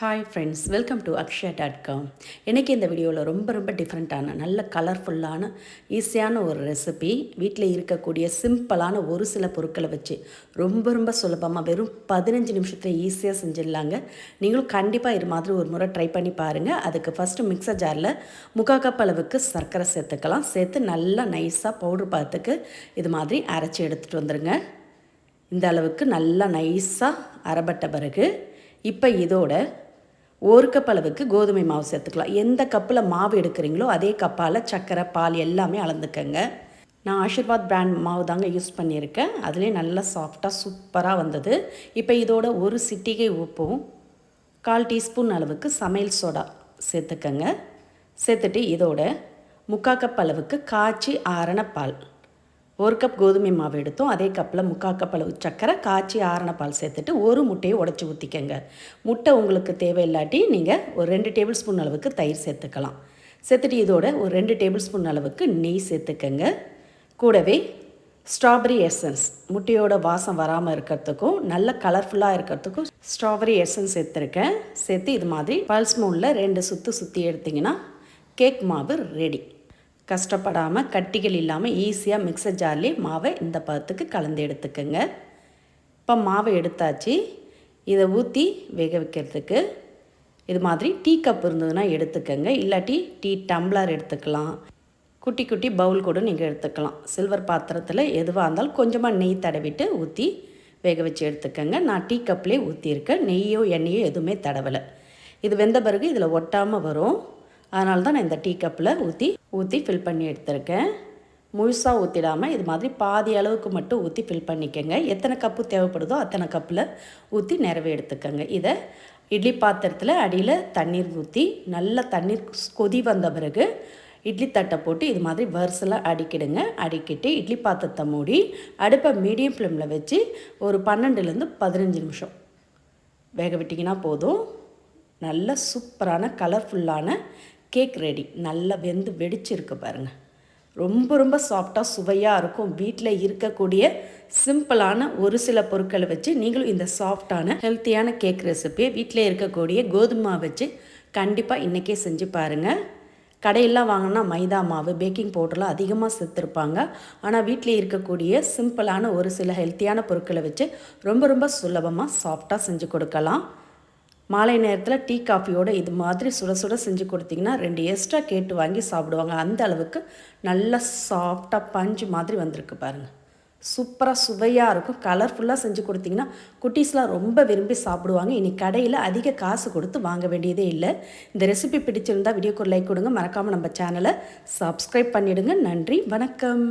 Hi friends welcome to Akshaya dot com இன்றைக்கி இந்த வீடியோவில் ரொம்ப ரொம்ப டிஃப்ரெண்ட்டான நல்ல கலர்ஃபுல்லான ஈஸியான ஒரு ரெசிபி வீட்டில் இருக்கக்கூடிய சிம்பிளான ஒரு சில பொருட்களை வச்சு ரொம்ப ரொம்ப சுலபமாக வெறும் பதினஞ்சு நிமிஷத்தில் ஈஸியாக செஞ்சிடலாங்க. நீங்களும் கண்டிப்பாக இது மாதிரி ஒரு முறை ட்ரை பண்ணி பாருங்கள் அதுக்கு ஃபஸ்ட்டு மிக்சர் ஜாரில் முக்கால் கப் அளவுக்கு சர்க்கரை சேர்த்துக்கலாம். சேர்த்து நல்லா நைஸாக பவுட்ரு பார்த்துக்கு இது மாதிரி அரைச்சி எடுத்துகிட்டு வந்துடுங்க இந்த அளவுக்கு நல்லா நைஸாக அரைப்பட்ட பிறகு இப்போ இதோட ஒரு கப் அளவுக்கு கோதுமை மாவு சேர்த்துக்கலாம். எந்த கப்பில் மாவு எடுக்கிறீங்களோ அதே கப்பால் சர்க்கரை பால் எல்லாமே அளந்துக்கங்க. நான் ஆஷிர்வாத் பிராண்ட் மாவு தாங்க யூஸ் பண்ணியிருக்கேன். அதுலேயே நல்லா சாஃப்டாக சூப்பராக வந்தது. இப்போ இதோட ஒரு சிட்டிகை உப்பும் கால் டீஸ்பூன் அளவுக்கு சமையல் சோடா சேர்த்துக்கங்க. சேர்த்துட்டு இதோட முக்கா கப் அளவுக்கு காய்ச்சி ஆரண பால். ஒரு கப் கோதுமை மாவு எடுத்தோம். அதே கப்பில் முக்கால் கப் அளவு சர்க்கரை காய்ச்சி ஆரண பால் சேர்த்துட்டு ஒரு முட்டையை உடச்சி ஊற்றிக்கங்க முட்டை உங்களுக்கு தேவையில்லாட்டி நீங்கள் ஒரு ரெண்டு டேபிள் ஸ்பூன் அளவுக்கு தயிர் சேர்த்துக்கலாம். சேர்த்துட்டு இதோட ஒரு ரெண்டு டேபிள் ஸ்பூன் அளவுக்கு நெய் சேர்த்துக்கங்க. கூடவே ஸ்ட்ராபெரி எசன்ஸ் முட்டையோட வாசம் வராமல் இருக்கிறதுக்கும் நல்ல கலர்ஃபுல்லாக இருக்கிறதுக்கும் ஸ்ட்ராபெரி எசன்ஸ் சேர்த்துருக்கேன். சேர்த்து இது மாதிரி பல்ஸ் மூனில் ரெண்டு சுற்று சுற்றி எடுத்திங்கன்னா கேக் மாவு ரெடி கஷ்டப்படாமல் கட்டிகள் இல்லாமல் ஈஸியாக மிக்சர் ஜார்லேயே மாவை இந்த பதத்துக்கு கலந்து எடுத்துக்கோங்க. இப்போ மாவை எடுத்தாச்சு. இதை ஊற்றி வேக வைக்கிறதுக்கு இது மாதிரி டீ கப் இருந்ததுன்னா எடுத்துக்கோங்க. இல்லாட்டி டீ டம்ளர் எடுத்துக்கலாம். குட்டி குட்டி பவுல் கூட நீங்கள் எடுத்துக்கலாம். சில்வர் பாத்திரத்தில் எதுவாக இருந்தாலும் கொஞ்சமாக நெய் தடவிட்டு ஊற்றி வேக வச்சு எடுத்துக்கோங்க. நான் டீ கப்லேயே ஊற்றியிருக்கேன் நெய்யோ எண்ணெயோ எதுவுமே தடவலை. இது வெந்த பிறகு இதில் ஒட்டாமல் வரும். அதனால தான் நான் இந்த டீ கப்பில் ஊற்றி ஊற்றி ஃபில் பண்ணி எடுத்திருக்கேன். முழுசாக ஊற்றிடாமல் இது மாதிரி பாதி அளவுக்கு மட்டும் ஊற்றி ஃபில் பண்ணிக்கோங்க. எத்தனை கப்பு தேவைப்படுதோ அத்தனை கப்பில் ஊற்றி நிறவே எடுத்துக்கோங்க. இதை இட்லி பாத்திரத்தில் அடியில் தண்ணீர் ஊற்றி நல்லா தண்ணீர் கொதி வந்த பிறகு இட்லி தட்டை போட்டு இது மாதிரி வரிசலாக அடிக்கிடுங்க. அடிக்கிட்டு இட்லி பாத்திரத்தை மூடி அடுப்பை மீடியம் ஃப்ளேமில் வச்சு ஒரு பன்னெண்டுலேருந்து பதினஞ்சு நிமிஷம் வேக விட்டிங்கன்னா போதும். நல்ல சூப்பரான கலர்ஃபுல்லான கேக் ரெடி நல்லா வெந்து வெடிச்சிருக்கு பாருங்கள் ரொம்ப ரொம்ப சாஃப்டாக சுவையாக இருக்கும். வீட்டில் இருக்கக்கூடிய சிம்பிளான ஒரு சில பொருட்களை வச்சு நீங்களும் இந்த சாஃப்டான ஹெல்த்தியான கேக் ரெசிப்பியை வீட்டில் இருக்கக்கூடிய கோதுமை வச்சு கண்டிப்பாக இன்றைக்கே செஞ்சு பாருங்கள் கடையெல்லாம் வாங்கினா மைதா மாவு பேக்கிங் பவுடர்லாம் அதிகமாக சேர்த்துருப்பாங்க. ஆனால் வீட்டில் இருக்கக்கூடிய சிம்பிளான ஒரு சில ஹெல்த்தியான பொருட்களை வச்சு ரொம்ப ரொம்ப சுலபமாக சாஃப்டாக செஞ்சு கொடுக்கலாம். மாலை நேரத்தில் டீ காஃபியோடு இது மாதிரி சுட சுட செஞ்சு கொடுத்தீங்கன்னா ரெண்டு எக்ஸ்ட்ரா கேட்டு வாங்கி சாப்பிடுவாங்க. அந்த அளவுக்கு நல்லா சாஃப்டாக பஞ்சு மாதிரி வந்திருக்கு பாருங்கள் சூப்பராக சுவையாக இருக்கும். கலர்ஃபுல்லாக செஞ்சு கொடுத்தீங்கன்னா குட்டீஸ்லாம் ரொம்ப விரும்பி சாப்பிடுவாங்க. இனி கடையில் அதிக காசு கொடுத்து வாங்க வேண்டியதே இல்லை. இந்த ரெசிபி பிடிச்சிருந்தால் வீடியோக்கு லைக் கொடுங்க. மறக்காமல் நம்ம சேனலை சப்ஸ்கிரைப் பண்ணிவிடுங்க நன்றி. வணக்கம்.